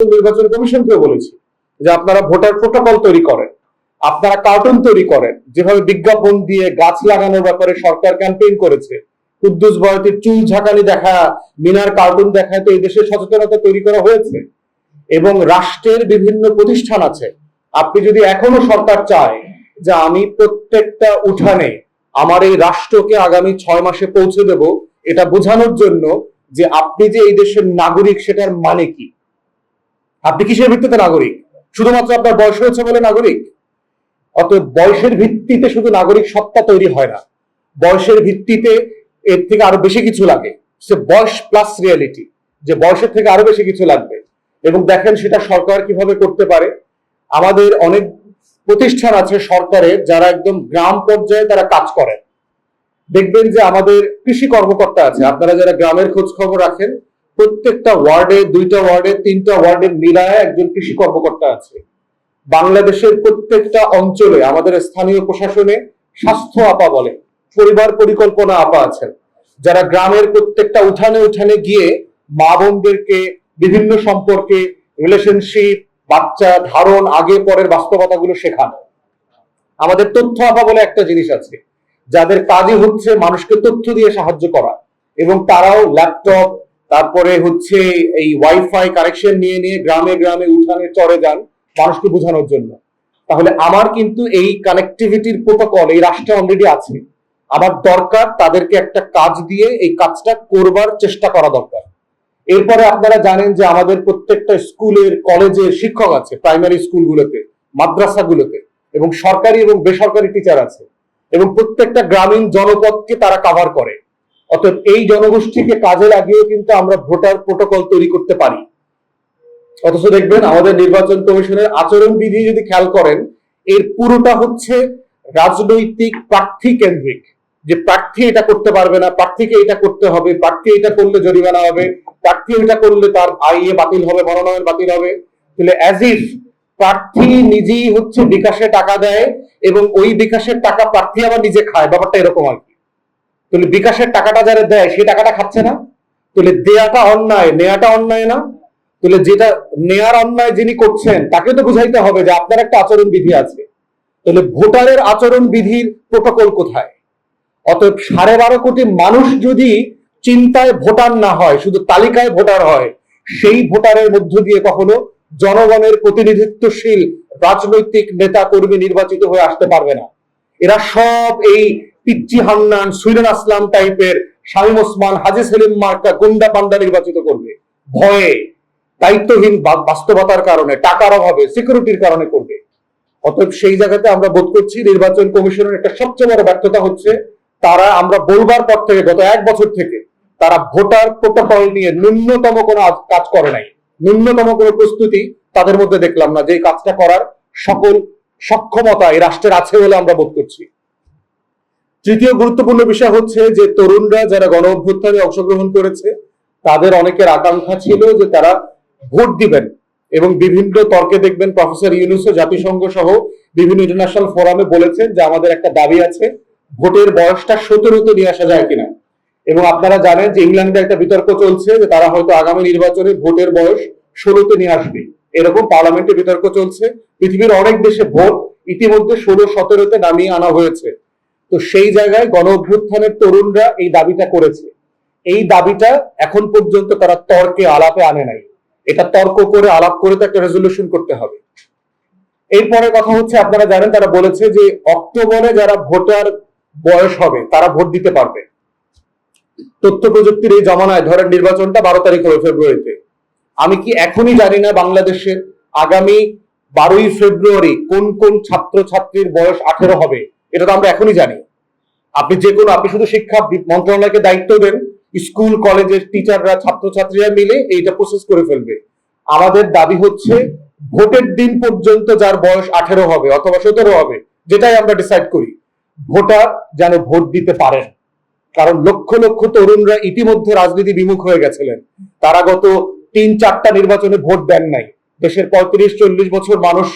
নির্বাচন কমিশনকেও বলেছি যে আপনারা ভোটার প্রোটোকল তৈরি করেন, আপনারা কার্টুন তৈরি করেন, যেভাবে বিজ্ঞাপন দিয়ে গাছ লাগানোর ব্যাপারে সরকার ক্যাম্পেইন করেছে। কুদ্দুস বয়তির চুল ঝাঁকানি দেখা, মিনার কার্টুন দেখায় তো এই দেশে সচেতনতা তৈরি করা হয়েছে। এবং রাষ্ট্রের বিভিন্ন প্রতিষ্ঠান আছে। আপনি যদি এখনও সরকার চায় যে আমি প্রত্যেকটা উঠানে আমার এই রাষ্ট্রকে আগামী ছয় মাসে পৌঁছে দেব, এটা বোঝানোর জন্য যে আপনি যে এই দেশের নাগরিক, সেটার মানে কি? আপনি কিসের ভিত্তিতে নাগরিক? শুধুমাত্র আপনার বয়স হয়েছে বলে নাগরিক? অতএব বয়সের ভিত্তিতে শুধু নাগরিক সত্তা তৈরি হয় না। বয়সের ভিত্তিতে এর থেকে আরও বেশি কিছু লাগে। সে বয়স প্লাস রিয়ালিটি যে বয়সের থেকে আরও বেশি কিছু লাগবে। এবং দেখেন সেটা সরকার কীভাবে করতে পারে। আমাদের অনেক প্রতিষ্ঠান আছে সরকারে যারা একদম গ্রাম পর্যায়ে তারা কাজ করেন। দেখবেন যে আমাদের কৃষি কর্মকর্তা আছে। আপনারা যারা গ্রামের খোঁজ খবর রাখেন প্রত্যেকটা ওয়ার্ডে, দুইটা ওয়ার্ডে, তিনটা ওয়ার্ডে মিলায় একজন কৃষি কর্মকর্তা আছে। বাংলাদেশের প্রত্যেকটা অঞ্চলে, আমাদের স্থানীয় প্রশাসনে স্বাস্থ্য আপা বলে, পরিবার পরিকল্পনা আপা আছেন। যারা গ্রামের প্রত্যেকটা উঠানে উঠানে গিয়ে মা বোনদেরকে বিভিন্ন সম্পর্কে রিলেশনশিপ বাচ্চা ধারণ, আগে পরের বাস্তবতাগুলো শেখানো। আমাদের তথ্য আপা বলে একটা জিনিস আছে, যাদের কাজই হচ্ছে মানুষকে তথ্য দিয়ে সাহায্য করা এবং তারাও ল্যাপটপ তারপরে হচ্ছে এই ওয়াইফাই কানেকশন নিয়ে নিয়ে গ্রামে গ্রামে উঠানে চড়ে যান মানুষকে বোঝানোর জন্য। তাহলে আমার কিন্তু এই কানেক্টিভিটির প্রোটোকল এই রাষ্ট্রে অলরেডি আছে। আমার দরকার তাদেরকে একটা কাজ দিয়ে এই কাজটা করবার চেষ্টা করা দরকার। এরপরে আপনারা জানেন যে আমাদের প্রত্যেকটা স্কুলের, কলেজের শিক্ষক আছে প্রাইমারি স্কুলগুলোতে, মাদ্রাসাগুলোতে, এবং সরকারি এবং বেসরকারি টিচার আছে। এবং প্রত্যেকটা গ্রামীণ জনপদকে তারা কাভার করে। অতএব এই জনগোষ্ঠীকে কাজে লাগিয়েও কিন্তু আমরা ভোটার প্রোটোকল তৈরি করতে পারি। অথচ দেখবেন আমাদের নির্বাচন কমিশনের আচরণ বিধি যদি খেয়াল করেন, এর পুরোটা হচ্ছে রাজনৈতিক প্রার্থী কেন্দ্রিক। যে প্রার্থী এটা করতে পারবে না, প্রার্থীকে এটা করতে হবে, প্রার্থী এটা করলে জরিমানা হবে, প্রার্থী এটা করলে তার আইএ বাতিল হবে, মনোনয়ন বাতিল হবে। তাহলে অ্যাজ ইফ প্রার্থী নিজেই হচ্ছে বিকাশে টাকা দেয় এবং ওই বিকাশের টাকা প্রার্থী আবার নিজে খায়। ব্যাপারটা এরকম আর কি। তাহলে বিকাশের টাকাটা যারা দেয়, সেই টাকাটা খাচ্ছে না। তাহলে দেয়াটা অন্যায়, নেয়াটা অন্যায় না। তাহলে যেটা নেয়ার অন্যায় যিনি করছেন তাকে তো বুঝাইতে হবে যে আপনার একটা আচরণ বিধি আছে। তাহলে ভোটারের আচরণ বিধির প্রোটোকল কোথায়? অতএব সাড়ে বারো কোটি মানুষ যদি চিন্তায় ভোটার না হয়, শুধু তালিকায় ভোটার হয়, সেই ভোটারের মধ্য দিয়ে কখনো জনগণের প্রতিনিধিত্বশীল রাজনৈতিক নেতা কর্মী নির্বাচিত হয়ে আসতে পারবে না। এরা সব এই পিচ্চি হান্নান সুইরেন আসলাম টাইপের শামীম ওসমান, হাজি সেলিম মার্কা গুন্ডা পান্ডা নির্বাচিত করবে। ভয়ে, দায়িত্বহীন বাস্তবতার কারণে, টাকার অভাবে সিকিউরিটির কারণে করবে। অতএব সেই জায়গাতে আমরা বোধ করছি নির্বাচন কমিশনের একটা সবচেয়ে বড় ব্যর্থতা হচ্ছে, তারা আমরা বলবার পর থেকে গত এক বছর থেকে তারা ভোটার প্রোটোকল নিয়ে ন্যূনতম কোনো কাজ করে নাই। ন্যূনতম কোনো প্রস্তুতি তাদের মধ্যে দেখলাম না যে কাজটা করার সকল সক্ষমতা এই রাষ্ট্রের আছে বলে আমরা বোধ করছি। তৃতীয় গুরুত্বপূর্ণ বিষয় হচ্ছে যে তরুণরা যারা গণ অভ্যুত্থানে অংশগ্রহণ করেছে, তাদের অনেকের আকাঙ্ক্ষা ছিল যে তারা ভোট দিবেন এবং বিভিন্ন তর্কে দেখবেন প্রফেসর ইউনুসও জাতিসংঘ সহ বিভিন্ন ইন্টারন্যাশনাল ফোরামে বলেছেন যে আমাদের একটা দাবি আছে, ভোটের বয়সটা সতেরোতে নিয়ে আসা যায় কিনা। এবং আপনারা জানেন যে ইংল্যান্ডে একটা বিতর্ক চলছে যে তারা হয়তো আগামী নির্বাচনে ভোটের বয়স ষোলোতে নিয়ে আসবে। এরকম পার্লামেন্টে বিতর্ক চলছে, পৃথিবীর অনেক দেশে ভোট ইতিমধ্যে ষোলো সতেরোতে নামিয়ে আনা হয়েছে। তো সেই জায়গায় গণ অভ্যুত্থানের তরুণরা এই দাবিটা করেছে। এই দাবিটা এখন পর্যন্ত তারা তর্কে আলাপে আনে নাই। এটা তর্ক করে আলাপ করে তো একটা রেজলিউশন করতে হবে। এরপরে কথা হচ্ছে, আপনারা জানেন, তারা বলেছে যে অক্টোবরে যারা ভোটার বয়স হবে, তারা ভোট দিতে পারবে। তথ্য প্রযুক্তির এই জমানায়, ধরেন নির্বাচনটা বারো তারিখ হবে ফেব্রুয়ারিতে। আমি কি এখনই জানি না বাংলাদেশের আগামী বারোই ফেব্রুয়ারি কোন কোন ছাত্র ছাত্রীর বয়স আঠেরো হবে? এটা তো আমরা এখনই জানি। আপনি যে কোনো আপনি শুধু শিক্ষা মন্ত্রণালয়কে দায়িত্ব দেন, স্কুল, কলেজের টিচাররা, ছাত্রছাত্রীরা মিলে এইটা প্রসেস করে ফেলবে। আমাদের দাবি হচ্ছে ভোটের দিন পর্যন্ত যার বয়স আঠেরো হবে অথবা সতেরো হবে, যেটাই আমরা ডিসাইড করি, ভোটার যেন ভোট দিতে পারেন। কারণ লক্ষ লক্ষ তরুণরা ইতিমধ্যে রাজনীতি বিমুখ হয়ে গেছিলেন। তারা গত তিন চারটা নির্বাচনে ভোট দেন নাই। দেশের পঁয়ত্রিশ, চল্লিশ বছর মানুষ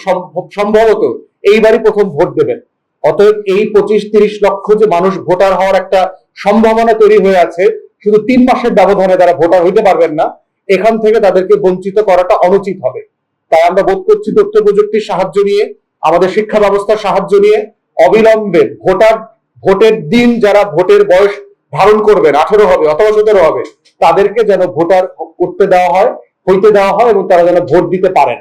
সম্ভবত এইবারই প্রথম ভোট দেবেন। অতএব এই পঁচিশ তিরিশ লক্ষ যে মানুষ ভোটার হওয়ার একটা সম্ভাবনা তৈরি হয়ে আছে, শুধু তিন মাসের ব্যবধানে তারা ভোটার হইতে পারবেন না, এখান থেকে তাদেরকে বঞ্চিত করাটা অনুচিত হবে। তাই আমরা বোধ করছি তথ্য প্রযুক্তির সাহায্য নিয়ে, আমাদের শিক্ষা ব্যবস্থার সাহায্য নিয়ে অবিলম্বে ভোটার, ভোটের দিন যারা ভোটের বয়স ধারণ করবেন, আঠেরো হবে অথবা সতেরো হবে, তাদেরকে যেন ভোটার করতে দেওয়া হয়, হইতে দেওয়া হয় এবং তারা যেন ভোট দিতে পারেন।